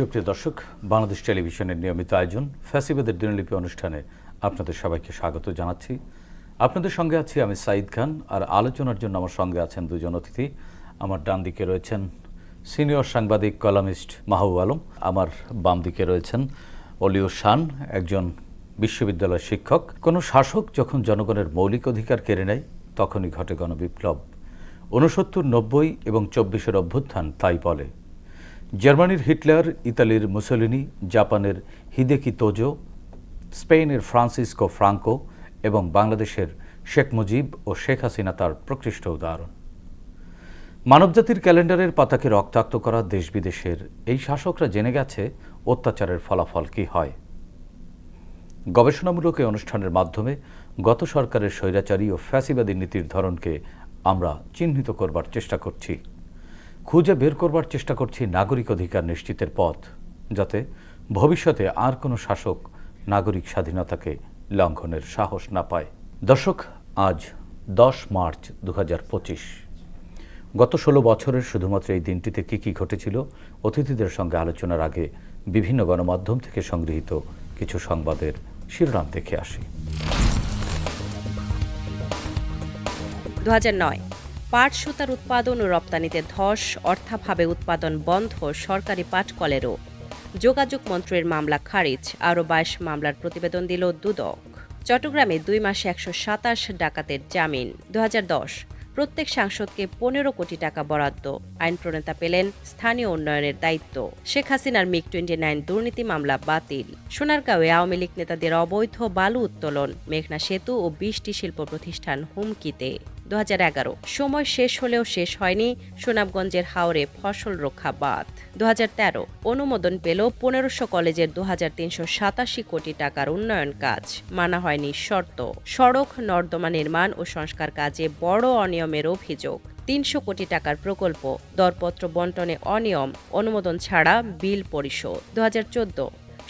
সুপ্রিয় দর্শক, বাংলাদেশ টেলিভিশনের নিয়মিত আয়োজন ফ্যাসিবাদের দিনলিপি অনুষ্ঠানে আপনাদের সবাইকে স্বাগত জানাচ্ছি। আপনাদের সঙ্গে আছি আমি সাঈদ খান, আর আলোচনার জন্য আমার সঙ্গে আছেন দুজন অতিথি। আমার ডান দিকে রয়েছেন সিনিয়র সাংবাদিক, কলামিস্ট মাহবুব আলম। আমার বাম দিকে রয়েছেন অলিও শান, একজন বিশ্ববিদ্যালয়ের শিক্ষক। কোনো শাসক যখন জনগণের মৌলিক অধিকার কেড়ে নেয়, তখনই ঘটে গণবিপ্লব। ঊনসত্তর, নব্বই এবং চব্বিশের অভ্যুত্থান তাই বলে। জার্মানির হিটলার, ইতালির মুসোলিনি, জাপানের হিদেকি তোজো, স্পেনের ফ্রান্সিসকো ফ্রাঙ্কো এবং বাংলাদেশের শেখ মুজিব ও শেখ হাসিনা তার প্রকৃষ্ট উদাহরণ। মানবজাতির ক্যালেন্ডারের পাতাকে রক্তাক্ত করা দেশ বিদেশের এই শাসকরা জেনে গেছে অত্যাচারের ফলাফল কী হয়। গবেষণামূলক এই অনুষ্ঠানের মাধ্যমে গত সরকারের স্বৈরাচারী ও ফ্যাসিবাদী নীতির ধরনকে আমরা চিহ্নিত করবার চেষ্টা করছি। খুঁজে বের করবার চেষ্টা করছি নাগরিক অধিকার নিশ্চিতের পথ, যাতে ভবিষ্যতে আর কোনো শাসক নাগরিক স্বাধীনতাকে লঙ্ঘনের সাহস না পায়। দর্শক, আজ দশ মার্চ দুহাজার পঁচিশ। গত ষোলো বছরের শুধুমাত্র এই দিনটিতে কী কী ঘটেছিল, অতিথিদের সঙ্গে আলোচনার আগে বিভিন্ন গণমাধ্যম থেকে সংগৃহীত কিছু সংবাদের শিরোনাম দেখে আসি। দুহাজার নয়। পাট সুতার উৎপাদন ও রপ্তানিতে ধস, অর্থাভাবে উৎপাদন বন্ধ, সরকারি পাটকলেরও যোগাযোগ মন্ত্রীর মামলা খারিজ, আরও বাইশ মামলার প্রতিবেদন দিল দুদক। চট্টগ্রামে দুই মাসে একশো সাতাশ ডাকাতের জামিন। দু হাজার দশ, প্রত্যেক সাংসদকে পনেরো কোটি টাকা বরাদ্দ। আইন প্রণেতা পেলেন স্থানীয় উন্নয়নের দায়িত্ব। শেখ হাসিনার মিগ টোয়েন্টি নাইন দুর্নীতি মামলা বাতিল। সোনারগাঁওয়ে আওয়ামী লীগ নেতাদের অবৈধ বালু উত্তোলন, মেঘনা সেতু ও বিশটি শিল্প প্রতিষ্ঠান হুমকিতে। দু হাজার এগারো। সময় শেষ হলেও শেষ হয়নি সুনামগঞ্জের হাওরে ফসল রক্ষা বাঁধ। দু হাজার তেরো, অনুমোদন পেল পনেরোশো কলেজের দু কোটি টাকার উন্নয়ন কাজ। মানা হয়নি শর্ত। সড়ক নর্দমা নির্মাণ ও সংস্কার কাজে বড় অনিয়মের অভিযোগ। তিনশো কোটি টাকার প্রকল্প, দরপত্র বন্টনে অনিয়ম, অনুমোদন ছাড়া বিল পরিশোধ। দু হাজার চোদ্দ,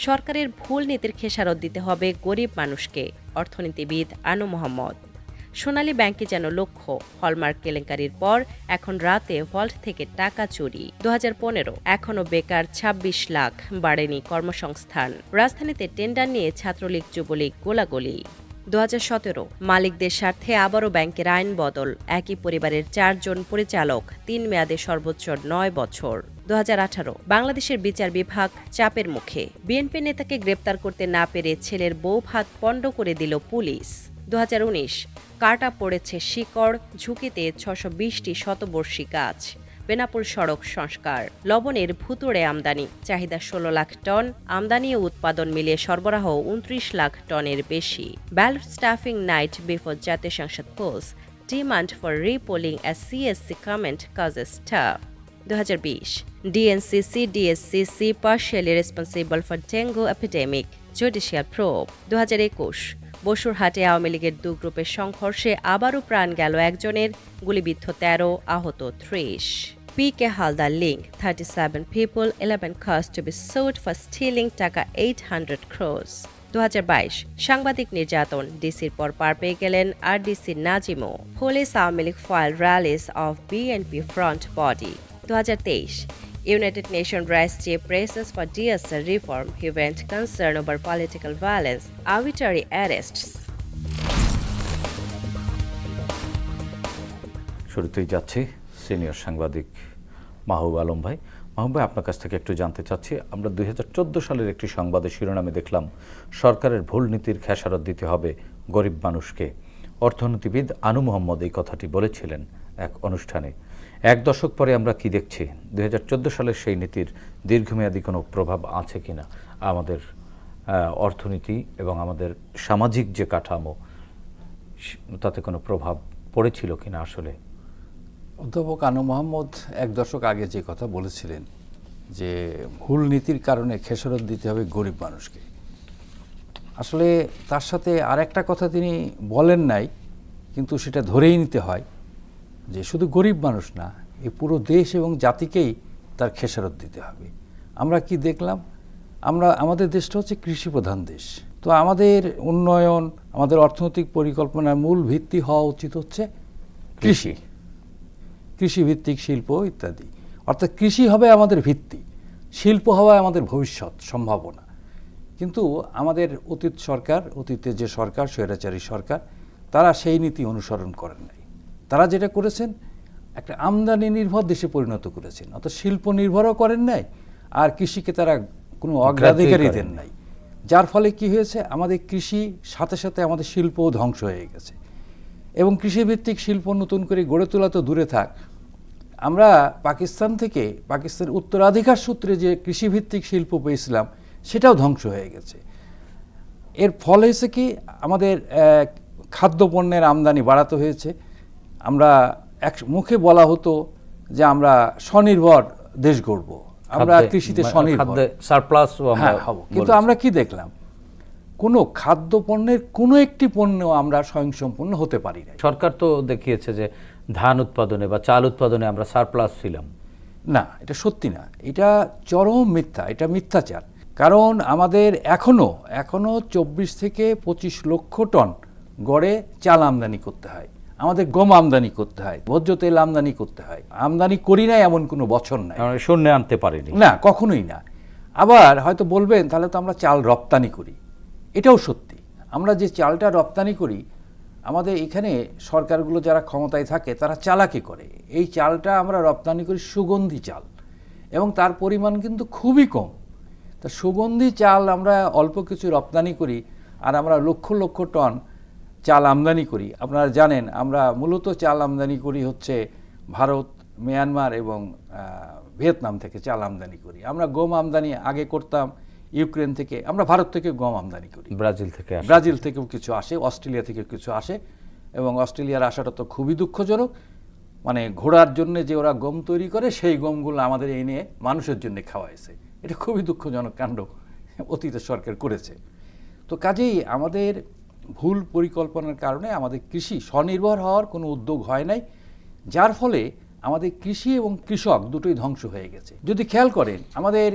সরকারের ভুল নীতির খেসারত দিতে হবে গরিব মানুষকে। অর্থনীতিবিদ আনু মোহাম্মদ। সোনালী ব্যাংকে যেন লক্ষ্য। হলমার্ক কেলেঙ্কারির পর এখন রাতে ভল্ট থেকে টাকা চুরি। দু এখনও বেকার ২৬ লাখ, বাড়েনি কর্মসংস্থান। রাজধানীতে টেন্ডার নিয়ে ছাত্রলীগ যুবলীগ গোলাগুলি। দু হাজার সতেরো, মালিকদের স্বার্থে আবারও ব্যাংকের আইন বদল। একই পরিবারের চারজন পরিচালক, তিন মেয়াদে সর্বোচ্চ নয় বছর। দুহাজার আঠারো, বাংলাদেশের বিচার বিভাগ চাপের মুখে। বিএনপি নেতাকে গ্রেপ্তার করতে না পেরে ছেলের বউ ভাত পণ্ড করে দিল পুলিশ। দু হাজার উনিশ, কাটা পড়েছে শিকড়, ঝুঁকিতে ছশো বিশটি শতবর্ষী গাছ। বেনাপুর সড়ক সংস্কার, লবণের ভুতুড়ে আমদানি, চাহিদা ষোলো লাখ টন, আমদানি ও উৎপাদন মিলিয়ে সরবরাহ উনত্রিশ লাখ টনের বেশি। ব্যালট স্টাফিং নাইট বিফোর জাতীয় সংসদ post demand for repolling as CSC comment causes tough 2020 DNCC DSCC partially responsible for dengue epidemic judicial probe 2021 বসুরহাটে আওয়ামী লীগের দু গ্রুপের সংঘর্ষে আবারও প্রাণ গেল একজনের, গুলিবিদ্ধ তেরো, আহত ত্রিশ। P K Haldar link thirty seven people eleven কাজ to be sued for stealing taka eight hundred crores দু হাজার বাইশ, সাংবাদিক নির্যাতন, ডিসির পর পার পেয়ে গেলেন আর DC নাজিমো police Awami League file rallies of BNP front body দু হাজার তেইশ United Nations Rights Chief presses for DSR reform. He went concern over political violence, arbitrary arrests. শুরুতেই যাচ্ছি সিনিয়র সাংবাদিক মাহবুব আলম ভাই মাহবুব ভাই আপনার কাছ থেকে একটু জানতে চাচ্ছি আমরা দুই হাজার চোদ্দ সালের একটি সংবাদের শিরোনামে দেখলাম সরকারের ভুল নীতির খেসারত দিতে হবে গরিব মানুষকে অর্থনীতিবিদ আনু মোহাম্মদ এই কথাটি বলেছিলেন এক অনুষ্ঠানে এক দশক পরে আমরা কি দেখছি? দু হাজার চোদ্দ সালের সেই নীতির দীর্ঘমেয়াদী কোনো প্রভাব আছে কিনা? আমাদের অর্থনীতি এবং আমাদের সামাজিক যে কাঠামো তাতে কোনো প্রভাব পড়েছিল কিনা আসলে? অধ্যাপক আনু মোহাম্মদ এক দশক আগে যে কথা বলেছিলেন, যে ভুল নীতির কারণে খেসারত দিতে হবে গরিব মানুষকে। আসলে তার সাথে আর একটা কথা তিনি বলেন নাই, কিন্তু সেটা ধরেই নিতে হয়। যে শুধু গরিব মানুষ না এই পুরো দেশ এবং জাতিকেই তার খেসারত দিতে হবে। আমরা কি দেখলাম? আমরা, আমাদের দেশটা হচ্ছে কৃষি প্রধান দেশ। তো আমাদের উন্নয়ন, আমাদের অর্থনৈতিক পরিকল্পনার মূল ভিত্তি হওয়া উচিত হচ্ছে কৃষি। কৃষিভিত্তিক শিল্প ইত্যাদি। অর্থাৎ কৃষি হবে আমাদের ভিত্তি। শিল্প হওয়া আমাদের ভবিষ্যৎ, সম্ভাবনা। কিন্তু আমাদের অতীত সরকার, অতীতে যে সরকার, স্বৈরাচারী সরকার, তারা সেই নীতি অনুসরণ করেন নাই। তারা যেটা করেছেন একটা আমদানি নির্ভর দেশে পরিণত করেছেন। অত শিল্প নির্ভরও করেন নাই আর কৃষিকে তারা কোনো অগ্রাধিকারই দেন নাই। যার ফলে কি হয়েছে আমাদের কৃষি সাথে সাথে আমাদের শিল্পও ধ্বংস হয়ে গেছে। এবং কৃষিভিত্তিক শিল্প নতুন করে গড়ে তোলা তো দূরে থাক। আমরা পাকিস্তান থেকে পাকিস্তানের উত্তরাধিকার সূত্রে যে কৃষিভিত্তিক শিল্প পেয়েছিলাম সেটাও ধ্বংস হয়ে গেছে। এর ফল হয়েছে কি আমাদের খাদ্যপণ্যের আমদানি বাড়াতে হয়েছে। আমরা এক মুখে বলা হতো যে আমরা স্বনির্ভর দেশ গড়ব। আমরা কৃষিতে মানে স্বনির্ভর। সারপ্লাস হ্যাঁ হব। কিন্তু আমরা কি দেখলাম? কোনো খাদ্য পণ্যের কোনো একটি পণ্য আমরা স্বয়ংসম্পূর্ণ হতে পারি না সরকার তো দেখিয়েছে যে ধান উৎপাদনে বা চাল উৎপাদনে আমরা সারপ্লাস ছিলাম। না এটা সত্যি না। এটা চরম মিথ্যা এটা মিথ্যাচার। কারণ আমাদের এখনও এখনও চব্বিশ থেকে পঁচিশ লক্ষ টন গড়ে চাল আমদানি করতে হয়। আমাদের গম আমদানি করতে হয় ভোজ্য তেল আমদানি করতে হয়। আমদানি করি না এমন কোনো বছর নাই। শূন্যে আনতে পারিনি। না কখনোই না। আবার হয়তো বলবেন তাহলে তো আমরা চাল রপ্তানি করি। এটাও সত্যি। আমরা যে চালটা রপ্তানি করি আমাদের এখানে সরকারগুলো যারা ক্ষমতায় থাকে তারা চালাকি করে। এই চালটা আমরা রপ্তানি করি সুগন্ধি চাল। এবং তার পরিমাণ কিন্তু খুবই কম। তা সুগন্ধি চাল আমরা অল্প কিছু রপ্তানি করি আর আমরা লক্ষ লক্ষ টন চাল আমদানি করি। আপনারা জানেন আমরা মূলত চাল আমদানি করি হচ্ছে ভারত মিয়ানমার এবং ভিয়েতনাম থেকে চাল আমদানি করি। আমরা গম আমদানি আগে করতাম ইউক্রেন থেকে আমরা ভারত থেকে গম আমদানি করি। ব্রাজিল থেকে ব্রাজিল থেকেও কিছু আসে অস্ট্রেলিয়া থেকে কিছু আসে এবং অস্ট্রেলিয়ার আসাটা তো খুবই দুঃখজনক। মানে ঘোড়ার জন্য যে ওরা গম তৈরি করে সেই গমগুলো আমাদের এনে মানুষের জন্য খাওয়াইছে। এটা খুবই দুঃখজনক কাণ্ড অতীতের সরকার করেছে। তো কাজেই আমাদের ভুল পরিকল্পনার কারণে আমাদের কৃষি স্বনির্ভর হওয়ার কোনো উদ্যোগ হয় নাই, যার ফলে আমাদের কৃষি এবং কৃষক দুটোই ধ্বংস হয়ে গেছে। যদি খেয়াল করেন, আমাদের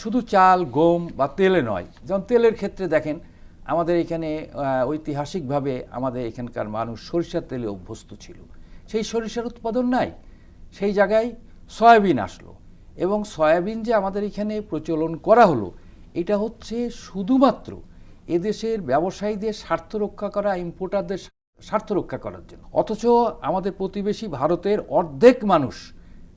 শুধু চাল, গম বা তেলে নয়, যেমন তেলের ক্ষেত্রে দেখেন, আমাদের এখানে ঐতিহাসিকভাবে আমাদের এখানকার মানুষ সরিষার তেলে অভ্যস্ত ছিল। সেই সরিষার উৎপাদন নাই, সেই জায়গায় সয়াবিন আসলো এবং সয়াবিন যে আমাদের এখানে প্রচলন করা হলো, এটা হচ্ছে শুধুমাত্র এদেশের ব্যবসায়ীদের স্বার্থ রক্ষা করা ইম্পোর্টারদের স্বার্থ রক্ষা করার জন্য। অথচ আমাদের প্রতিবেশী ভারতের অর্ধেক মানুষ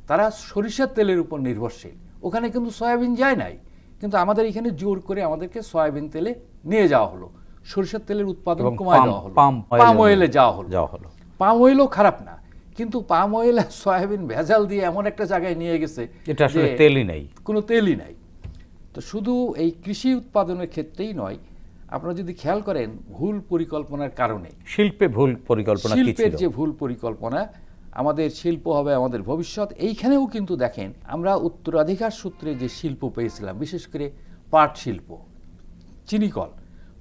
তারা সরিষার তেলের উপর নির্ভরশীল। ওখানে কিন্তু সয়াবিন যায় নাই। কিন্তু আমাদের এখানে জোর করে আমাদেরকে সয়াবিন তেলে নিয়ে যাওয়া হলো। সরিষার তেলের উৎপাদন কমায় দেওয়া হলো। পাম অয়েলে- যাওয়া হলো। যাওয়া হলো। পাম অয়েলও খারাপ না। কিন্তু পাম অয়েল আর সয়াবিন ভেজাল দিয়ে এমন একটা জায়গায় নিয়ে গেছে এটা আসলে তেলই নেই। কোনো তেলই নাই। তো শুধু এই কৃষি উৎপাদনের ক্ষেত্রেই নয় আপনারা যদি খেয়াল করেন ভুল পরিকল্পনার কারণে শিল্পে ভুল পরিকল্পনা শিল্পের যে ভুল পরিকল্পনা আমাদের শিল্প হবে আমাদের ভবিষ্যৎ এইখানেও কিন্তু দেখেন আমরা উত্তরাধিকার সূত্রে যে শিল্প পেয়েছিলাম বিশেষ করে পাট শিল্প চিনিকল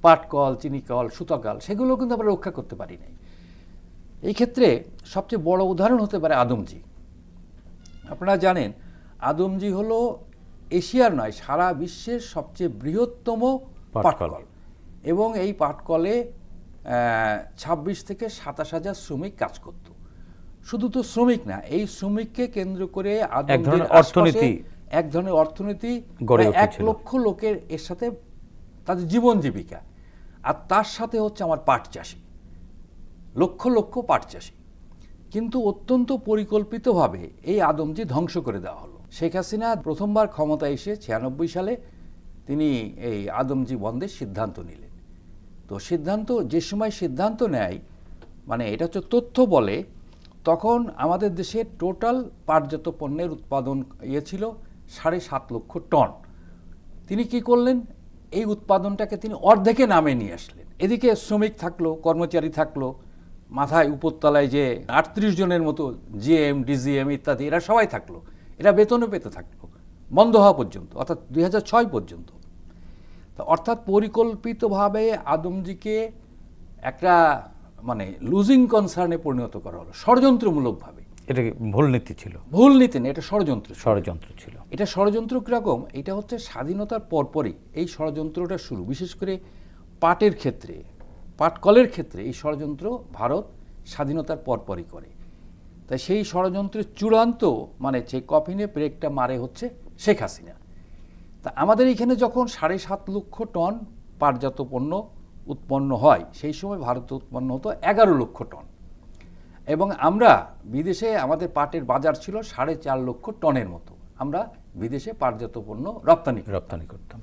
পাটকল চিনিকল সুতকল সেগুলো কিন্তু আমরা রক্ষা করতে পারি নাই। এই ক্ষেত্রে সবচেয়ে বড় উদাহরণ হতে পারে আদমজি। আপনারা জানেন আদমজি হলো এশিয়ার নয় সারা বিশ্বের সবচেয়ে বৃহত্তম পাটকল। এবং এই পাটকলে ছাব্বিশ থেকে সাতাশ হাজার শ্রমিক কাজ করত। শুধু তো শ্রমিক না এই শ্রমিককে কেন্দ্র করে ধরনের অর্থনীতি এক ধরনের অর্থনীতি এক লক্ষ লোকের এর সাথে তাদের জীবন জীবিকা। আর তার সাথে হচ্ছে আমার পাট চাষি। লক্ষ লক্ষ পাট চাষি। কিন্তু অত্যন্ত পরিকল্পিতভাবে এই আদমজি ধ্বংস করে দেওয়া হলো। শেখ হাসিনা প্রথমবার ক্ষমতা এসে ছিয়ানব্বই সালে তিনি এই আদমজি বন্ধের সিদ্ধান্ত নিলেন। তো সিদ্ধান্ত, যে সময় সিদ্ধান্ত নেয় মানে এটা হচ্ছে তথ্য বলে, তখন আমাদের দেশে টোটাল পাটজাত পণ্যের উৎপাদন ইয়ে ছিল সাড়ে সাত লক্ষ টন। তিনি কি করলেন? এই উৎপাদনটাকে তিনি অর্ধেকে নামে নিয়ে আসলেন। এদিকে শ্রমিক থাকল, কর্মচারী থাকল, মাথায় উপরতলায় যে আটত্রিশ জনের মতো জিএম, ডিজিএম ইত্যাদি, এরা সবাই থাকল। এরা বেতনও পেতে থাকল, বন্ধ হওয়া পর্যন্ত, অর্থাৎ দুই হাজার ছয় পর্যন্ত। অর্থাৎ পরিকল্পিতভাবে আদমজিকে একটা মানে লুজিং কনসার্নে পরিণত করা হলো ষড়যন্ত্রমূলকভাবে। এটা ভুল নীতি ছিল? ভুল নীতি না এটা ষড়যন্ত্র ষড়যন্ত্র ছিল। এটা ষড়যন্ত্র কীরকম? এটা হচ্ছে স্বাধীনতার পরপরই এই ষড়যন্ত্রটা শুরু। বিশেষ করে পাটের ক্ষেত্রে পাটকলের ক্ষেত্রে এই ষড়যন্ত্র ভারত স্বাধীনতার পরপরই করে। তাই সেই ষড়যন্ত্রের চূড়ান্ত মানে যে কফিনে ব্রেকটা মারে হচ্ছে শেখ হাসিনা। তা আমাদের এখানে যখন সাড়ে সাত লক্ষ টন পাটজাত পণ্য উৎপন্ন হয় সেই সময় ভারতে উৎপন্ন হতো এগারো লক্ষ টন। এবং আমরা বিদেশে আমাদের পাটের বাজার ছিল সাড়ে চার লক্ষ টনের মতো। আমরা বিদেশে পাটজাত পণ্য রপ্তানি রপ্তানি করতাম।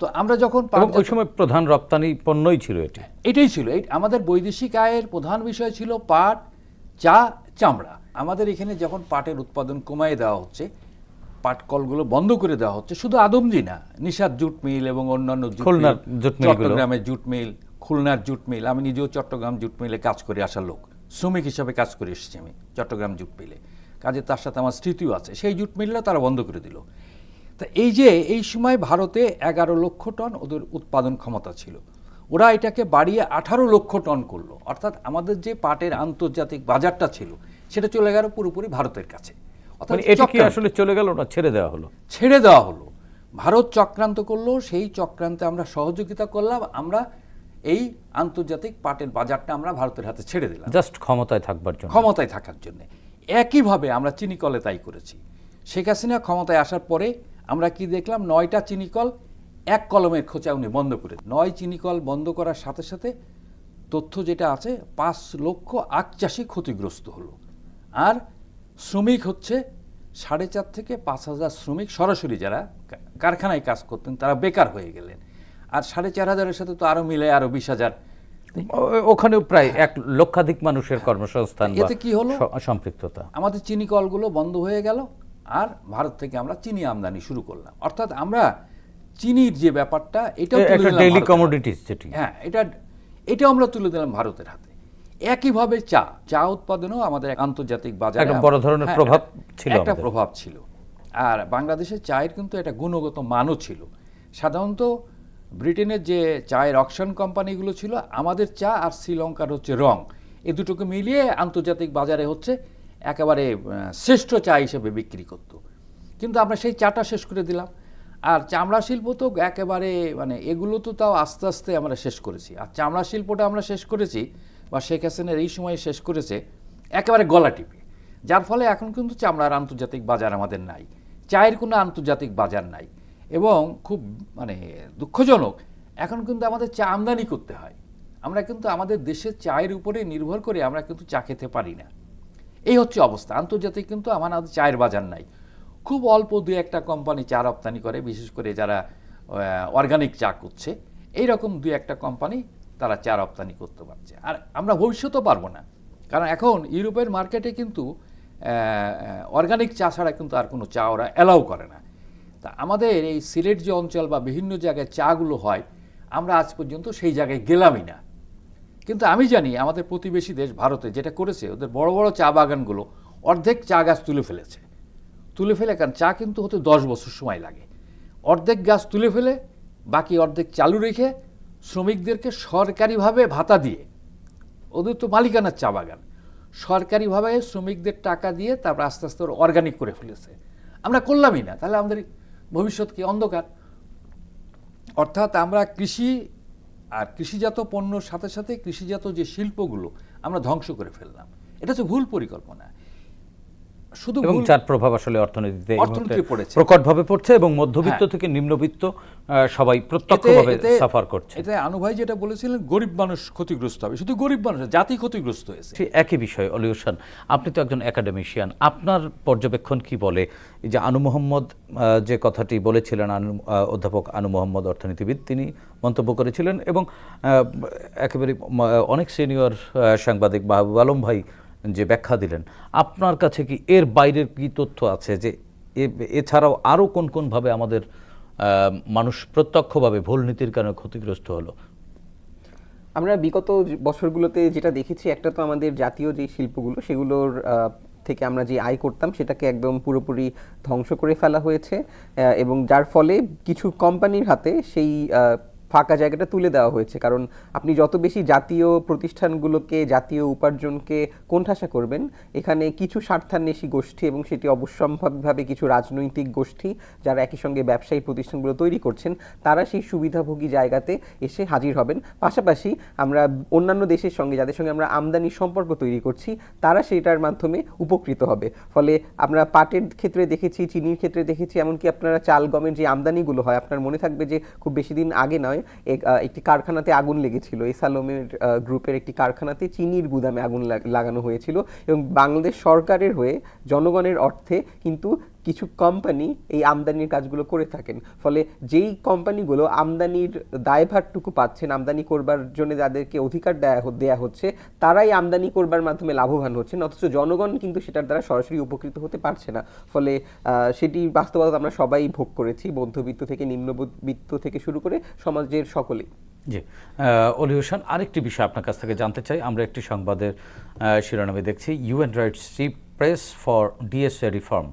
তো আমরা যখন ওই সময় প্রধান রপ্তানি পণ্যই ছিল এটা। এটাই ছিল। আমাদের বৈদেশিক আয়ের প্রধান বিষয় ছিল পাট চা চামড়া। আমাদের এখানে যখন পাটের উৎপাদন কমায় দেওয়া হচ্ছে পাট কলগুলো বন্ধ করে দেওয়া হচ্ছে। শুধু আদমজি না নিশাদ জুট মিল এবং অন্যান্য খুলনার জুট মিলগুলো। চট্টগ্রামের জুট মিল খুলনার জুট মিল। আমি নিজেও চট্টগ্রাম জুট মিলে কাজ করে আসা লোক। শ্রমিক হিসাবে কাজ করে এসেছি আমি চট্টগ্রাম জুট মিলে। কাজে তার সাথে আমার স্মৃতিও আছে। সেই জুট মিলটা তারা বন্ধ করে দিল। তা এই যে এই সময় ভারতে এগারো লক্ষ টন ওদের উৎপাদন ক্ষমতা ছিল। ওরা এটাকে বাড়িয়ে আঠারো লক্ষ টন করল। অর্থাৎ আমাদের যে পাটের আন্তর্জাতিক বাজারটা ছিল সেটা চলে গেল পুরোপুরি ভারতের কাছে। মানে এটি কি আসলে চলে গেল না ছেড়ে দেওয়া হলো? ছেড়ে দেওয়া হলো। ভারত চক্রান্ত করল সেই চক্রান্তে আমরা সহযোগিতা করলাম আমরা এই আন্তর্জাতিক পাটের বাজারটা আমরা ভারতের হাতে ছেড়ে দিলাম। জাস্ট ক্ষমতায় থাকবার জন্য। ক্ষমতায় থাকার জন্য। একইভাবে আমরা চিনিকলে তাই করেছি। শেখ হাসিনা ক্ষমতায় আসার পরে আমরা কি দেখলাম? নয়টা চিনিকল এক কলমের খোঁচা উনি বন্ধ করে নয় চিনিকল বন্ধ করার সাথে সাথে তথ্য যেটা আছে পাঁচ লক্ষ আখ চাষি ক্ষতিগ্রস্ত হলো। আর শ্রমিক হচ্ছে সাড়ে চার থেকে পাঁচ হাজার শ্রমিক সরাসরি যারা কারখানায় কাজ করতেন তারা বেকার হয়ে গেলেন। আর সাড়ে চার হাজারের সাথে তো আরও মিলে আরও বিশ হাজার। ওখানেও প্রায় এক লক্ষাধিক মানুষের কর্মসংস্থান এতে কি হলো? সম্পৃক্ততা। আমাদের চিনি কলগুলো বন্ধ হয়ে গেল আর ভারত থেকে আমরা চিনি আমদানি শুরু করলাম। অর্থাৎ আমরা চিনির যে ব্যাপারটা এটাও এ- তুলে একটা দিলাম ডেইলি। কমোডিটিস যেটি। হ্যাঁ এটা এটা আমরা তুলে দিলাম ভারতের হাতে। একইভাবে চা চা উৎপাদনেও আমাদের আন্তর্জাতিক বাজারে একটা বড় ধরনের হ্যাঁ, প্রভাব ছিল একটা প্রভাব ছিল। আর বাংলাদেশের চায়ের কিন্তু একটা গুণগত মানও ছিল। সাধারণত ব্রিটেনের যে চায়ের অকশন কোম্পানিগুলো ছিল আমাদের চা আর শ্রীলঙ্কার হচ্ছে রং। এই দুটোকে মিলিয়ে আন্তর্জাতিক বাজারে হচ্ছে একেবারে শ্রেষ্ঠ চা হিসেবে বিক্রি করতো। কিন্তু আমরা সেই চাটা শেষ করে দিলাম। আর চামড়া শিল্প তো একেবারে মানে এগুলো তো তাও আস্তে আস্তে আমরা শেষ করেছি। আর চামড়া শিল্পটা আমরা শেষ করেছি বা শেখ হাসিনার এই সময় শেষ করেছে, একেবারে গলা টিপে। যার ফলে এখন কিন্তু চামড়ার আন্তর্জাতিক বাজার আমাদের নাই, চায়ের কোনো আন্তর্জাতিক বাজার নাই এবং খুব মানে দুঃখজনক, এখন কিন্তু আমাদের চা আমদানি করতে হয়। আমরা কিন্তু আমাদের দেশের চায়ের উপরে নির্ভর করে আমরা কিন্তু চা খেতে পারি না। এই হচ্ছে অবস্থা। আন্তর্জাতিক কিন্তু আমাদের চায়ের বাজার নাই। খুব অল্প দু একটা কোম্পানি চা রপ্তানি করে, বিশেষ করে যারা অর্গানিক চা করছে। এই রকম দু একটা কোম্পানি তারা চা রপ্তানি করতে পারছে। আর আমরা ভবিষ্যতেও পারব না। কারণ এখন ইউরোপের মার্কেটে কিন্তু অর্গানিক চা ছাড়া কিন্তু আর কোনো চা ওরা অ্যালাউ করে না। তা আমাদের এই সিলেট যে অঞ্চল বা বিভিন্ন জায়গায় চাগুলো হয়, আমরা আজ পর্যন্ত সেই জায়গায় গেলামই না। কিন্তু আমি জানি আমাদের প্রতিবেশী দেশ ভারতে যেটা করেছে, ওদের বড় বড় চা বাগানগুলো অর্ধেক চা গাছ তুলে ফেলেছে। তুলে ফেলে কারণ চা কিন্তু হতে দশ বছর সময় লাগে। অর্ধেক গাছ তুলে ফেলে, বাকি অর্ধেক চালু রেখে শ্রমিকদেরকে সরকারিভাবে ভাতা দিয়ে ওদের তো মালিকানার চা বাগান, সরকারিভাবে শ্রমিকদের টাকা দিয়ে তারপর আস্তে আস্তে অর্গানিক করে ফেলেছে। আমরা করলামই না, তাহলে আমাদের ভবিষ্যৎ কি অন্ধকার? অর্থাৎ আমরা কৃষি আর কৃষিজাত পণ্যর সাথে সাথে কৃষিজাত যে শিল্পগুলো আমরা ধ্বংস করে ফেললাম, এটা হচ্ছে ভুল পরিকল্পনা। শুধু এবং যার প্রভাব আসলে অর্থনীতিতে অর্থনীতিতে পড়েছে। প্রকটভাবে পড়ছে এবং মধ্যবিত্ত হ্যাঁ। থেকে নিম্নবিত্ত সবাই প্রত্যক্ষভাবে সাফার করছে এতে আনু ভাই যেটা বলেছিলেন গরিব মানুষ ক্ষতিগ্রস্ত হবে শুধু গরিব মানুষ জাতি ক্ষতিগ্রস্ত হয়েছে সে একই বিষয় অলি হোসেন আপনি তো একজন একাডেমিশিয়ান আপনার পর্যবেক্ষণ কি বলে যে আনু মোহাম্মদ যে কথাটি বলেছিলেন আনু অধ্যাপক আনু মোহাম্মদ অর্থনীতিবিদ তিনি মন্তব্য করেছিলেন এবং আহ, একেবারে অনেক সিনিয়র সাংবাদিক মাহবুব আলম ভাই যে ব্যাখ্যা দিলেন, আপনার কাছে কি এর বাইরের কি তথ্য আছে যে এছাড়াও আরও কোন কোনভাবে আমাদের মানুষ প্রত্যক্ষভাবে ভুল নীতির কারণে ক্ষতিগ্রস্ত হলো? আমরা বিগত বছরগুলোতে যেটা দেখেছি, একটা তো আমাদের জাতীয় যে শিল্পগুলো, সেগুলোর থেকে আমরা যে আয় করতাম, সেটাকে একদম পুরোপুরি ধ্বংস করে ফেলা হয়েছে। এবং যার ফলে কিছু কোম্পানির হাতে সেই ফাঁকা জায়গাটা তুলে দেওয়া হয়েছে। কারণ আপনি যত বেশি জাতীয় প্রতিষ্ঠানগুলোকে, জাতীয় উপার্জনকে কোণঠাসা করবেন, এখানে কিছু স্বার্থান্বেষী গোষ্ঠী এবং সেটি অবশ্যম্ভাবীভাবে কিছু রাজনৈতিক গোষ্ঠী যারা একই সঙ্গে ব্যবসায়ী প্রতিষ্ঠানগুলো তৈরি করছেন, তারা সেই সুবিধাভোগী জায়গাতে এসে হাজির হবেন। পাশাপাশি আমরা অন্যান্য দেশের সঙ্গে, যাদের সঙ্গে আমরা আমদানির সম্পর্ক তৈরি করছি, তারা সেটার মাধ্যমে উপকৃত হবে। ফলে আমরা পাটের ক্ষেত্রে দেখেছি, চিনির ক্ষেত্রে দেখেছি, এমনকি আপনারা চাল গমের যে আমদানিগুলো হয়, আপনার মনে থাকবে যে খুব বেশি দিন আগে নয় আহ, একটি কারখানাতে আগুন লেগেছিল। এসালোমের গ্রুপের একটি কারখানাতে চিনির গুদামে আগুন লাগ- লাগানো হয়েছিল এবং বাংলাদেশ সরকারের হয়ে জনগণের অর্থে কিন্তু কিছু কোম্পানি এই আমদানির কাজগুলো করে থাকেন। ফলে যেই কোম্পানিগুলো আমদানির দায়ভারটুকু পাচ্ছেন, আমদানি করবার জন্য যাদেরকে অধিকার দেয়া হচ্ছে, তারাই আমদানি করবার মাধ্যমে লাভবান হচ্ছেন, অথচ জনগণ কিন্তু সেটার দ্বারা সরাসরি উপকৃত হতে পারছে না। ফলে সেটি বাস্তবতা আমরা সবাই ভোগ করেছি মধ্যবিত্ত থেকে, নিম্নবিত্ত থেকে শুরু করে সমাজের সকলেই। জি। অলি হোসেন, আরেকটি বিষয় আপনার কাছ থেকে জানতে চাই। আমরা একটি সংবাদের শিরোনামে দেখছি UN rights press for DSA reform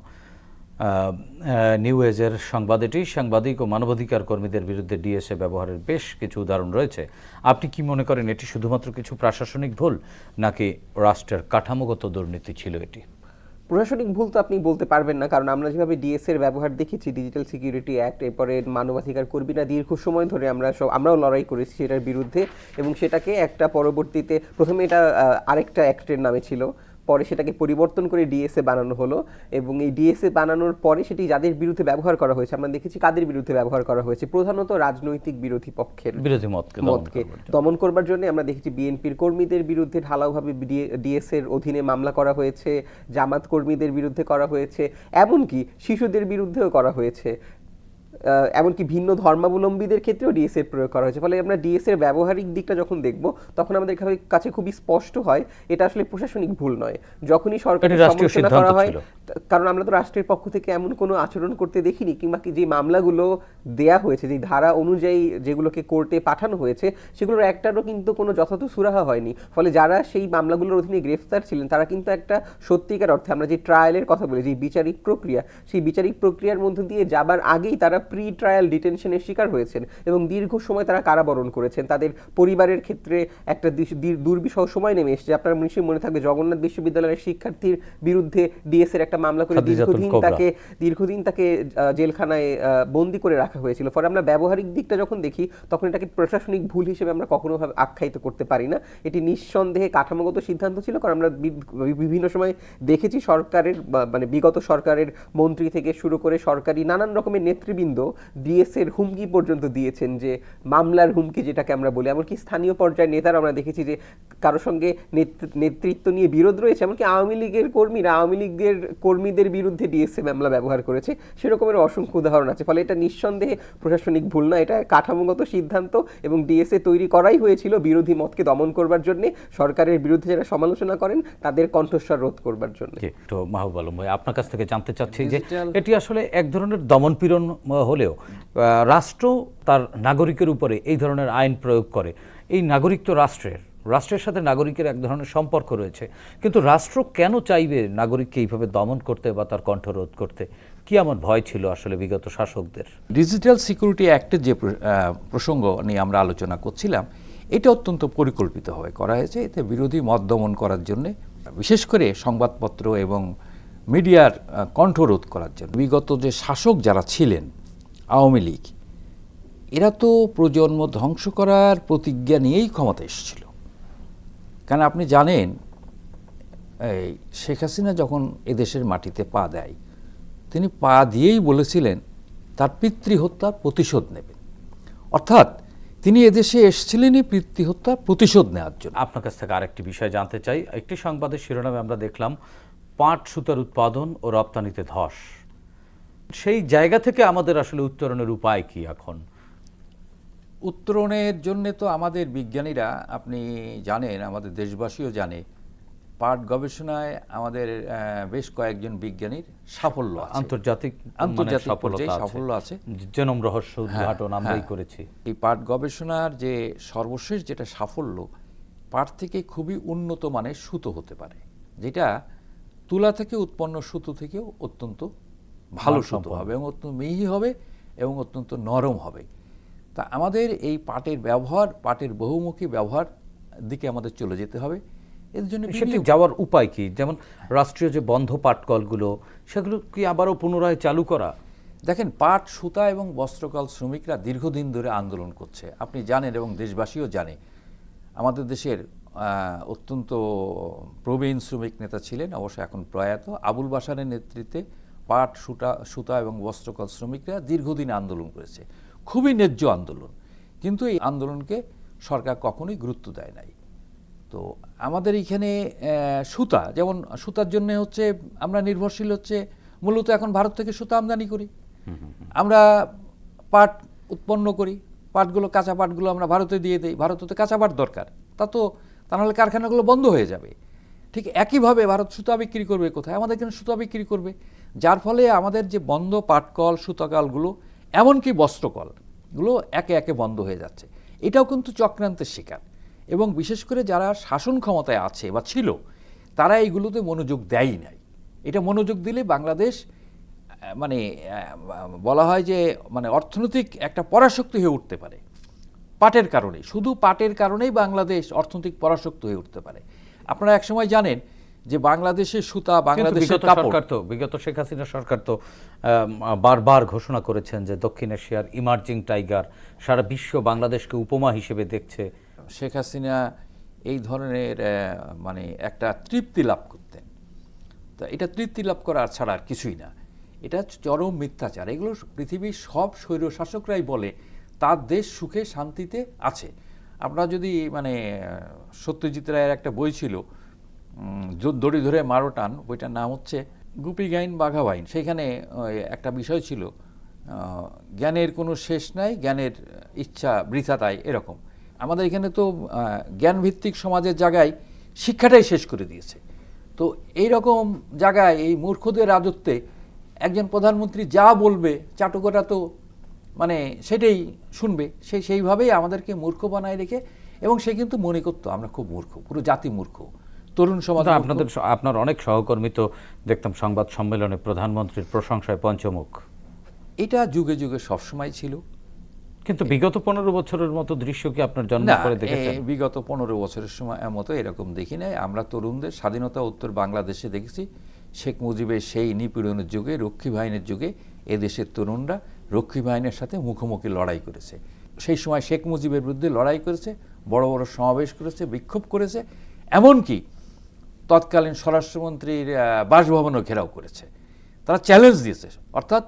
new এজের সংবাদ এটি। সাংবাদিক ও মানবাধিকার কর্মীদের বিরুদ্ধে ডিএসএ ব্যবহারের বেশ কিছু উদাহরণ রয়েছে। আপনি কি মনে করেন এটি শুধুমাত্র কিছু প্রশাসনিক ভুল, নাকি রাষ্ট্রের কাঠামোগত দুর্নীতি ছিল এটি? প্রশাসনিক ভুল তো আপনি বলতে পারবেন না, কারণ আমরা যেভাবে ডিএস এর ব্যবহার দেখেছি ডিজিটাল সিকিউরিটি অ্যাক্ট এরপরে মানবাধিকার কর্মীরা দীর্ঘ সময় ধরে আমরা সব, আমরাও লড়াই করেছি সেটার বিরুদ্ধে, এবং সেটাকে একটা পরবর্তীতে, প্রথমে এটা আরেকটা অ্যাক্টের নামে ছিল। পরে সেটাকে পরিবর্তন করে ডিএসএ বানানো হলো এবং এই ডিএসএ বানানোর পরে সেটি যাদের বিরুদ্ধে ব্যবহার করা হয়েছে আমরা দেখেছি কাদের বিরুদ্ধে ব্যবহার করা হয়েছে প্রধানত রাজনৈতিক বিরোধী পক্ষের বিরোধী মতকে দমন মতকে করবার জন্য। দমন করবার জন্য আমরা দেখেছি বিএনপির কর্মীদের বিরুদ্ধে ঢালাওভাবে ডিএস এর অধীনে মামলা করা হয়েছে জামাত কর্মীদের বিরুদ্ধে করা হয়েছে এমনকি শিশুদের বিরুদ্ধেও করা হয়েছে এমনকি ভিন্ন ধর্মাবলম্বীদের ক্ষেত্রেও ডিএসএর প্রয়োগ করা হয়েছে। ফলে আমরা ডিএস এর ব্যবহারিক দিকটা যখন দেখব তখন আমাদের কাছে- খুবই স্পষ্ট হয় এটা আসলে প্রশাসনিক ভুল নয়। যখনই সরকারের সমালোচনা করা হয় কারণ আমরা তো রাষ্ট্রের পক্ষ থেকে এমন কোনো আচরণ করতে দেখিনি, কিংবা যে মামলাগুলো দেয়া হয়েছে, যে ধারা অনুযায়ী যেগুলোকে কোর্টে পাঠানো হয়েছে, সেগুলোর একটারও কিন্তু কোনো যথাযথ সুরাহা হয়নি। ফলে যারা সেই মামলাগুলোর অধীনে গ্রেফতার ছিলেন, তারা কিন্তু একটা সত্যিকার অর্থে আমরা যে ট্রায়ালের কথা বলি, যে বিচারিক প্রক্রিয়া, সেই বিচারিক প্রক্রিয়ার মধ্য দিয়ে যাবার আগেই তারা প্রি ট্রায়াল ডিটেনশনের শিকার হয়েছেন এবং দীর্ঘ সময় তারা কারাবরণ করেছেন। তাদের পরিবারের ক্ষেত্রে একটা দুর্বিষহ সময় নেমে এসেছে। আপনার নিশ্চয়ই মনে থাকবে, জগন্নাথ বিশ্ববিদ্যালয়ের শিক্ষার্থীর বিরুদ্ধে ডিএস এর একটা মামলা করে দীর্ঘদিন তাকে দীর্ঘদিন তাকে জেলখানায় বন্দি করে রাখা হয়েছিল। ফলে আমরা ব্যবহারিক দিকটা যখন দেখি তখন এটাকে প্রশাসনিক ভুল হিসেবে আমরা কখনো আখ্যায়িত করতে পারি না। এটি নিঃসন্দেহে কাঠামোগত সিদ্ধান্ত ছিল কারণ আমরা বিভিন্ন সময় দেখেছি সরকারের মানে বিগত সরকারের মন্ত্রী থেকে শুরু করে সরকারি নানান রকমের নেতৃবৃন্দ ডিএস এর হুমকি পর্যন্ত দিয়েছেন যে মামলার হুমকি যেটাকে আমরা বলি। এমনকি স্থানীয় পর্যায়ের নেতারা আমরা দেখেছি যে কারোর সঙ্গে নেতৃত্ব নিয়ে বিরোধ রয়েছে। এমনকি আওয়ামী লীগের কর্মীরা আওয়ামী লীগের কর্মীদের বিরুদ্ধে ডিএসএ মামলা ব্যবহার করেছে সেরকমের অসংখ্য উদাহরণ আছে। ফলে এটা নিঃসন্দেহে প্রশাসনিক ভুল না এটা কাঠামোগত সিদ্ধান্ত এবং ডিএসএ তৈরি করাই হয়েছিল বিরোধী মতকে দমন করবার জন্য। সরকারের বিরুদ্ধে যারা সমালোচনা করেন তাদের কণ্ঠস্বর রোধ করবার জন্য। তো মাহবুব আলম ভাই আপনার কাছ থেকে জানতে চাচ্ছি যে এটি আসলে এক ধরনের দমনপীড়ন হলেও রাষ্ট্র তার নাগরিকের উপরে এই ধরনের আইন প্রয়োগ করে। এই নাগরিক তো রাষ্ট্রের। রাষ্ট্রের সাথে নাগরিকের এক ধরনের সম্পর্ক রয়েছে। কিন্তু রাষ্ট্র কেন চাইবে নাগরিককে এইভাবে দমন করতে বা তার কণ্ঠরোধ করতে? কি আমার ভয় ছিল আসলে বিগত শাসকদের? ডিজিটাল সিকিউরিটি অ্যাক্টের যে প্রসঙ্গ নিয়ে আমরা আলোচনা করছিলাম, এটা অত্যন্ত পরিকল্পিতভাবে করা হয়েছে। এতে বিরোধী মত দমন করার জন্য, বিশেষ করে সংবাদপত্র এবং মিডিয়ার কণ্ঠরোধ করার জন্য। বিগত যে শাসক যারা ছিলেন, আওয়ামী লীগ, এরা তো প্রজন্ম ধ্বংস করার প্রতিজ্ঞা নিয়েই ক্ষমতা এসেছিল। কারণ আপনি জানেন, এই শেখ হাসিনা যখন এদেশের মাটিতে পা দেয়, তিনি পা দিয়েই বলেছিলেন, তার পিতৃহত্যার প্রতিশোধ নেবেন অর্থাৎ তিনি এদেশে এসেছিলেনই পিতৃহত্যার প্রতিশোধ নেওয়ার জন্য। আপনার কাছ থেকে আরেকটি বিষয় জানতে চাই। একটি সংবাদের শিরোনামে আমরা দেখলাম, পাট সুতার উৎপাদন ও রপ্তানিতে ধস। সেই জায়গা থেকে আমাদের আসলে উত্তরণের উপায় কি এখন? উত্তরণের জন্য তো আমাদের বিজ্ঞানীরা আপনি জানেন আমাদের দেশবাসীও জানে পাট গবেষণায় আমাদের বেশ কয়েকজন বিজ্ঞানীর সাফল্য আন্তর্জাতিক আন্তর্জাতিক মানে সফলতা সাফল্য আছে। জেনম রহস্য উদ্ঘাটন হ্যাঁ, আমরাই হ্যাঁ। করেছি। এই পাট গবেষণার যে সর্বশেষ যেটা সাফল্য পাট থেকে খুবই উন্নত মানের সুতো হতে পারে যেটা তুলা থেকে উৎপন্ন সুতো থেকেও অত্যন্ত ভালো সুতো হবে এবং অত্যন্ত মিহি হবে এবং অত্যন্ত নরম হবে। তা আমাদের এই পাটের ব্যবহার পাটের বহুমুখী ব্যবহার দিকে আমাদের চলে যেতে হবে। এর জন্য সেটি যাওয়ার উপায় কি? যেমন রাষ্ট্রীয় যে বন্ধ পাটকলগুলো সেগুলো কি আবারও পুনরায় চালু করা? দেখেন পাট সুতা এবং বস্ত্রকল শ্রমিকরা দীর্ঘদিন ধরে আন্দোলন করছে। আপনি জানেন এবং দেশবাসীও জানে আমাদের দেশের অত্যন্ত প্রবীণ শ্রমিক নেতা ছিলেন অবশ্য এখন প্রয়াত। আবুল বাসারের নেতৃত্বে পাট সুতা সুতা এবং বস্ত্রকল শ্রমিকরা দীর্ঘদিন আন্দোলন করেছে। খুবই ন্যায্য আন্দোলন। কিন্তু এই আন্দোলনকে সরকার কখনোই গুরুত্ব দেয় নাই। তো আমাদের এখানে সুতা, যেমন সুতার জন্য হচ্ছে আমরা নির্ভরশীল হচ্ছে, মূলত এখন ভারত থেকে সুতা আমদানি করি। আমরা পাট উৎপন্ন করি, পাটগুলো, কাঁচা পাটগুলো আমরা ভারতে দিয়ে দিই। ভারতে তো কাঁচা পাট দরকার। তা তো, তা নাহলে কারখানাগুলো বন্ধ হয়ে যাবে। ঠিক একইভাবে ভারত সুতা বিক্রি করবে কোথায়? আমাদের এখানে সুতা বিক্রি করবে। যার ফলে আমাদের যে বন্ধ পাটকল, সুতাকলগুলো এমনকি বস্ত্রকলগুলো একে একে বন্ধ হয়ে যাচ্ছে। এটাও কিন্তু চক্রান্তের শিকার। এবং বিশেষ করে যারা শাসন ক্ষমতায় আছে বা ছিল, তারা এইগুলোতে মনোযোগ দেয়ই নাই। এটা মনোযোগ দিলে বাংলাদেশ মানে বলা হয় যে মানে অর্থনৈতিক একটা পরাশক্তি হয়ে উঠতে পারে। পাটের কারণে। শুধু পাটের কারণেই বাংলাদেশ অর্থনৈতিক পরাশক্তি হয়ে উঠতে পারে। আপনারা একসময় জানেন যে বাংলাদেশের সুতা বাংলাদেশের সরকার তো বিগত শেখ হাসিনা সরকার তো বারবার ঘোষণা করেছেন যে দক্ষিণ এশিয়ার ইমার্জিং টাইগার সারা বিশ্ব বাংলাদেশকে উপমা হিসেবে দেখছে। শেখ হাসিনা এই ধরনের মানে একটা তৃপ্তি লাভ করতেন। তা এটা তৃপ্তি লাভ করা ছাড়া আর কিছুই না। এটা চরম মিথ্যাচার। এগুলো পৃথিবীর সব স্বৈর শাসকরাই বলে তার দেশ সুখে শান্তিতে আছে। আপনারা যদি মানে সত্যজিৎ রায়ের একটা বই ছিল দড়ি ধরে মারো টান বইটার নাম হচ্ছে গুপি গাইন বাঘা বাইন সেখানে একটা বিষয় ছিল জ্ঞানের কোনো শেষ নাই, জ্ঞানের ইচ্ছা বৃথা তাই, এরকম। আমাদের এখানে তো জ্ঞানভিত্তিক সমাজের জায়গায় শিক্ষাটাই শেষ করে দিয়েছে। তো এই রকম জায়গায় এই মূর্খদের রাজত্বে একজন প্রধানমন্ত্রী যা বলবে চাটুকরা তো মানে সেটাই শুনবে। সে সেইভাবেই আমাদেরকে মূর্খ বানায় রেখে, এবং সে কিন্তু মনে করতো আমরা খুব মূর্খ, পুরো জাতি মূর্খ। তরুণ সমাজ আপনাদের আপনার অনেক সহকর্মী তো দেখতাম সংবাদ সম্মেলনে প্রধানমন্ত্রীর প্রশংসায় পঞ্চমুখ। এটা যুগে যুগে সবসময় ছিল। কিন্তু বিগত পনেরো বছরের মতো দৃশ্য কি আপনার জন্ম করে দেখেছেন? বিগত পনেরো বছরের সময় মতো এরকম দেখি নাই। আমরা তরুণদের স্বাধীনতা উত্তর বাংলাদেশে দেখেছি। শেখ মুজিবের সেই নিপীড়নের যুগে রক্ষী বাহিনীর যুগে এদেশের তরুণরা রক্ষী বাহিনীর সাথে মুখোমুখি লড়াই করেছে। সেই সময় শেখ মুজিবের বিরুদ্ধে লড়াই করেছে বড় বড় সমাবেশ করেছে বিক্ষোভ করেছে। এমনকি তৎকালীন স্বরাষ্ট্রমন্ত্রীর বাসভবনও ঘেরাও করেছে। তারা চ্যালেঞ্জ দিয়েছে। অর্থাৎ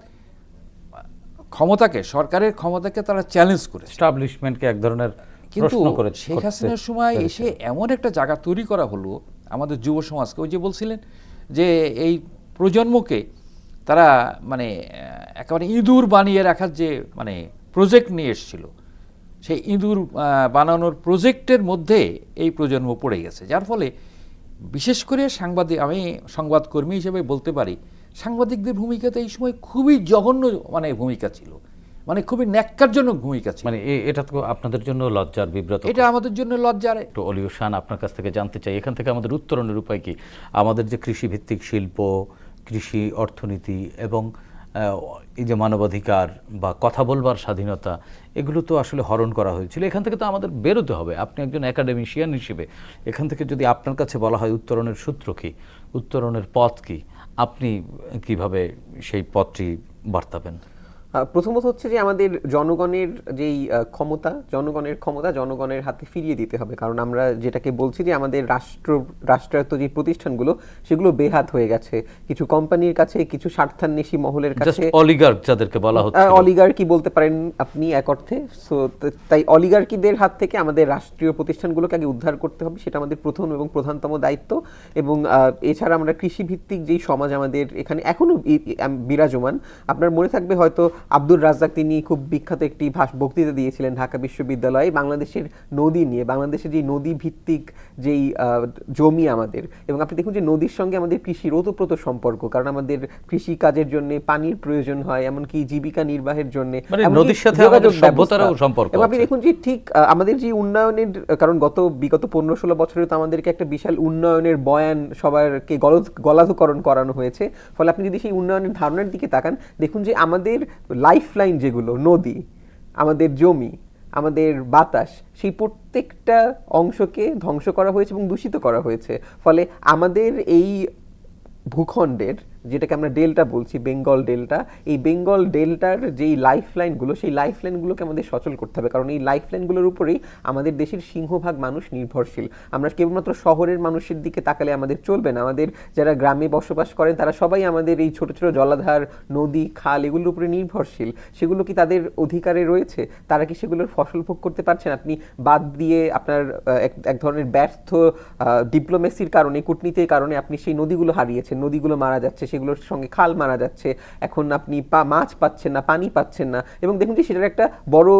ক্ষমতাকে সরকারের ক্ষমতাকে তারা চ্যালেঞ্জ করেছে। এস্টাবলিশমেন্টকে এক ধরনের কিন্তু শেখ হাসিনার সময় এসে এমন একটা জায়গা তৈরি করা হলো আমাদের যুব সমাজকে ওই যে বলছিলেন যে এই প্রজন্মকে তারা মানে একেবারে ইঁদুর বানিয়ে রাখার যে মানে প্রজেক্ট নিয়ে এসেছিল সেই ইঁদুর বানানোর প্রজেক্টের মধ্যে এই প্রজন্ম পড়ে গেছে। যার ফলে বিশেষ করে সাংবাদিক আমি সংবাদকর্মী হিসেবে বলতে পারি সাংবাদিকদের ভূমিকাতে এই সময় খুবই জঘন্য মানে ভূমিকা ছিল। মানে খুবই ন্যাক্কারজনক ভূমিকা ছিল। মানে এটা তো আপনাদের জন্য লজ্জার বিব্রত। এটা আমাদের জন্য লজ্জার। একটু অলিউশান আপনার কাছ থেকে জানতে চাই এখান থেকে আমাদের উত্তরণের উপায় কি? আমাদের যে কৃষিভিত্তিক শিল্প কৃষি অর্থনীতি এবং এই যে মানবাধিকার বা কথা বলবার স্বাধীনতা, এগুলো তো আসলে হরণ করা হয়েছিল। এখান থেকে তো আমাদের বেরোতে হবে। আপনি একজন অ্যাকাডেমিশিয়ান হিসেবে, এখান থেকে যদি আপনার কাছে বলা হয় উত্তরণের সূত্র কী, উত্তরণের পথ কী, আপনি কীভাবে সেই পথটি বার্তাবেন? প্রথমত হচ্ছে যে আমাদের জনগণের যেই ক্ষমতা জনগণের ক্ষমতা জনগণের হাতে ফিরিয়ে দিতে হবে। কারণ আমরা যেটাকে বলছি যে আমাদের রাষ্ট্র রাষ্ট্রায়ত্ত যে প্রতিষ্ঠানগুলো সেগুলো বেহাত হয়ে গেছে। কিছু কোম্পানির কাছে কিছু স্বার্থান্বেষী মহলের কাছে অলিগার যাদেরকে বলা হচ্ছে অলিগার কি বলতে পারেন আপনি এক অর্থে। সো তাই অলিগার্কিদের হাত থেকে আমাদের রাষ্ট্রীয় প্রতিষ্ঠানগুলোকে আগে উদ্ধার করতে হবে সেটা আমাদের প্রথম এবং প্রধানতম দায়িত্ব। এবং এছাড়া আমরা কৃষিভিত্তিক যেই সমাজ আমাদের এখানে এখনও ই- ই- আম- বিরাজমান। আপনার মনে থাকবে হয়তো আব্দুর রাজ্জাক তিনি খুব বিখ্যাত একটি ভাষ বক্তৃতা দিয়েছিলেন ঢাকা বিশ্ববিদ্যালয়ে বাংলাদেশের নদী নিয়ে বাংলাদেশের যে নদী ভিত্তিক যেই জমি আমাদের। এবং আপনি দেখুন যে নদীর সঙ্গে আমাদের কৃষির ওতপ্রোত সম্পর্ক কারণ আমাদের কৃষি কাজের জন্য পানির প্রয়োজন হয় এমনকি জীবিকা নির্বাহের জন্য। মানে নদীর সাথে আমাদের সভ্যতারও সম্পর্ক এবং আপনি দেখুন যে ঠিক আমাদের যে উন্নয়নের কারণ গত বিগত পনেরো ষোলো বছরে তো আমাদেরকে একটা বিশাল উন্নয়নের বয়ান সবারকে গলাধকরণ করানো হয়েছে। ফলে আপনি যদি সেই উন্নয়নের ধারণার দিকে তাকান দেখুন যে আমাদের লাইফ লাইন যেগুলো, নদী, আমাদের জমি, আমাদের বাতাস, সেই প্রত্যেকটা অংশকে ধ্বংস করা হয়েছে এবং দূষিত করা হয়েছে। ফলে আমাদের এই ভূখণ্ডের যেটাকে আমরা ডেল্টা বলছি, বেঙ্গল ডেল্টা, এই বেঙ্গল ডেল্টার যেই লাইফ লাইনগুলো সেই লাইফ লাইনগুলোকে আমাদের সচল করতে হবে। কারণ এই লাইফ লাইনগুলোর উপরেই আমাদের দেশের সিংহভাগ মানুষ নির্ভরশীল। আমরা কেবলমাত্র শহরের মানুষের দিকে তাকালে আমাদের চলবে না। আমাদের যারা গ্রামে বসবাস করেন, তারা সবাই আমাদের এই ছোট ছোট জলাধার, নদী, খাল, এগুলোর উপরে নির্ভরশীল। সেগুলো কি তাদের অধিকারে রয়েছে? তারা কি সেগুলোর ফসল ভোগ করতে পারছেন আপনি বাদ দিয়ে আপনার এক এক ধরনের ব্যর্থ ডিপ্লোমেসির কারণে, কূটনীতির কারণে আপনি সেই নদীগুলো হারিয়েছেন। নদীগুলো মারা যাচ্ছে সেগুলোর সঙ্গে খাল মারা যাচ্ছে। এখন আপনি পা, মাছ পাচ্ছেন না, পানি পাচ্ছেন না। এবং দেখুন যে সেটার একটা বড়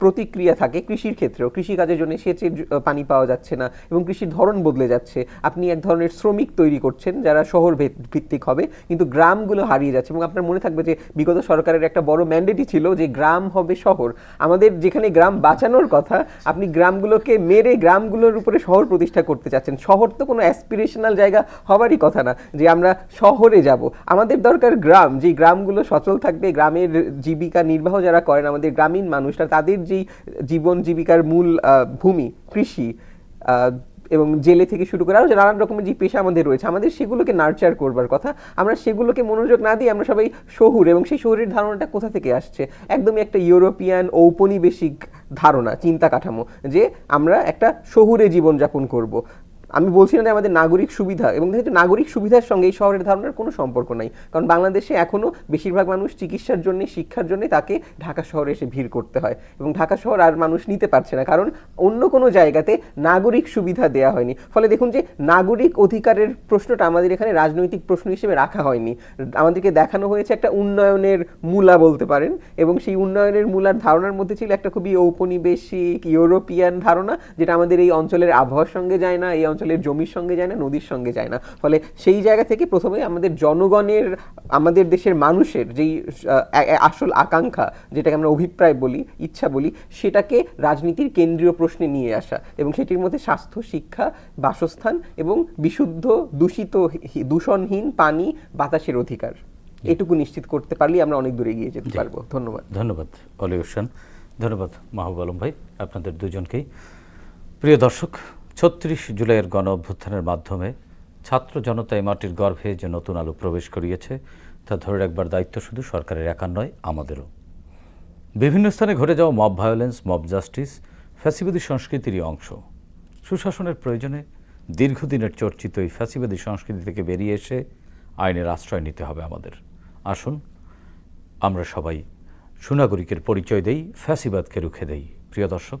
প্রতিক্রিয়া থাকে কৃষির ক্ষেত্রেও। কৃষিকাজের জন্য সেচের পানি পাওয়া যাচ্ছে না এবং কৃষির ধরন বদলে যাচ্ছে। আপনি এক ধরনের শ্রমিক তৈরি করছেন যারা শহর ভিত্তিক হবে, কিন্তু গ্রামগুলো হারিয়ে যাচ্ছে এবং আপনার মনে থাকবে যে বিগত সরকারের একটা বড় ম্যান্ডেটই ছিল যে গ্রাম হবে শহর। আমাদের যেখানে গ্রাম বাঁচানোর কথা, আপনি গ্রামগুলোকে মেরে গ্রামগুলোর উপরে শহর প্রতিষ্ঠা করতে চাচ্ছেন। শহর তো কোনো অ্যাসপিরেশনাল জায়গা হবারই কথা না যে আমরা শহরে যাব। আমাদের দরকার গ্রাম। যে গ্রামগুলো সচল থাকবে, গ্রামের জীবিকা নির্বাহ যারা করেন, আমাদের গ্রামীণ মানুষরা, তাদের যেই জীবন জীবিকার মূল ভূমি, কৃষি এবং জেলে থেকে শুরু করে আরও নানান রকমের যে পেশা আমাদের রয়েছে, আমাদের সেগুলোকে নার্চার করবার কথা। আমরা সেগুলোকে মনোযোগ না দিয়ে আমরা সবাই শহুর এবং সেই শহুরের ধারণাটা কোথা থেকে আসছে? একদমই একটা ইউরোপিয়ান ঔপনিবেশিক ধারণা, চিন্তা কাঠামো যে আমরা একটা শহুরে জীবনযাপন করব। আমি বলছি না যে আমাদের নাগরিক সুবিধা এবং যেহেতু নাগরিক সুবিধার সঙ্গে এই শহরের ধারণার কোনো সম্পর্ক নাই। কারণ বাংলাদেশে এখনও বেশিরভাগ মানুষ চিকিৎসার জন্য শিক্ষার জন্য তাকে ঢাকা শহরে এসে ভিড় করতে হয় এবং ঢাকা শহর আর মানুষ নিতে পারছে না। কারণ অন্য কোনো জায়গাতে নাগরিক সুবিধা দেওয়া হয়নি। ফলে দেখুন যে নাগরিক অধিকারের প্রশ্নটা আমাদের এখানে রাজনৈতিক প্রশ্ন হিসেবে রাখা হয়নি। আমাদেরকে দেখানো হয়েছে একটা উন্নয়নের মূলা বলতে পারেন এবং সেই উন্নয়নের মূলার ধারণার মধ্যে ছিল একটা খুবই ঔপনিবেশিক, ইউরোপিয়ান ধারণা, যেটা আমাদের এই অঞ্চলের আবহাওয়ার সঙ্গে যায় না, এই অঞ্চলের জমির সঙ্গে যায় না নদীর সঙ্গে যায় না। ফলে সেই জায়গা থেকে প্রথমে আমাদের জনগণের আমাদের দেশের মানুষের যেই আসল আকাঙ্ক্ষা যেটাকে আমরা অভিপ্রায় বলি ইচ্ছা বলি সেটাকে রাজনীতির কেন্দ্রীয় প্রশ্নে নিয়ে আসা এবং সেটির মধ্যে স্বাস্থ্য শিক্ষা বাসস্থান এবং বিশুদ্ধ দূষিত দূষণহীন পানি বাতাসের অধিকার। এটুকু নিশ্চিত করতে পারলেই আমরা অনেক দূরে এগিয়ে যেতে পারব। ধন্যবাদ। ধন্যবাদ অলি ধন্যবাদ মাহবুব আলম ভাই আপনাদের দুজনকেই। প্রিয় দর্শক ছত্রিশ জুলাইয়ের গণ অভ্যুত্থানের মাধ্যমে ছাত্র জনতা এই মাটির গর্ভে যে নতুন আলো প্রবেশ করিয়েছে, তা ধরে রাখবার দায়িত্ব শুধু সরকারের একার নয়, আমাদেরও। বিভিন্ন স্থানে ঘটে যাওয়া মব ভায়োলেন্স মব জাস্টিস ফ্যাসিবাদী সংস্কৃতিরই অংশ। সুশাসনের প্রয়োজনে দীর্ঘদিনের চর্চিত এই ফ্যাসিবাদী সংস্কৃতি থেকে বেরিয়ে এসে আইনের আশ্রয় নিতে হবে আমাদের। আসুন, আমরা সবাই সুনাগরিকের পরিচয় দেই, ফ্যাসিবাদকে রুখে দেই। প্রিয় দর্শক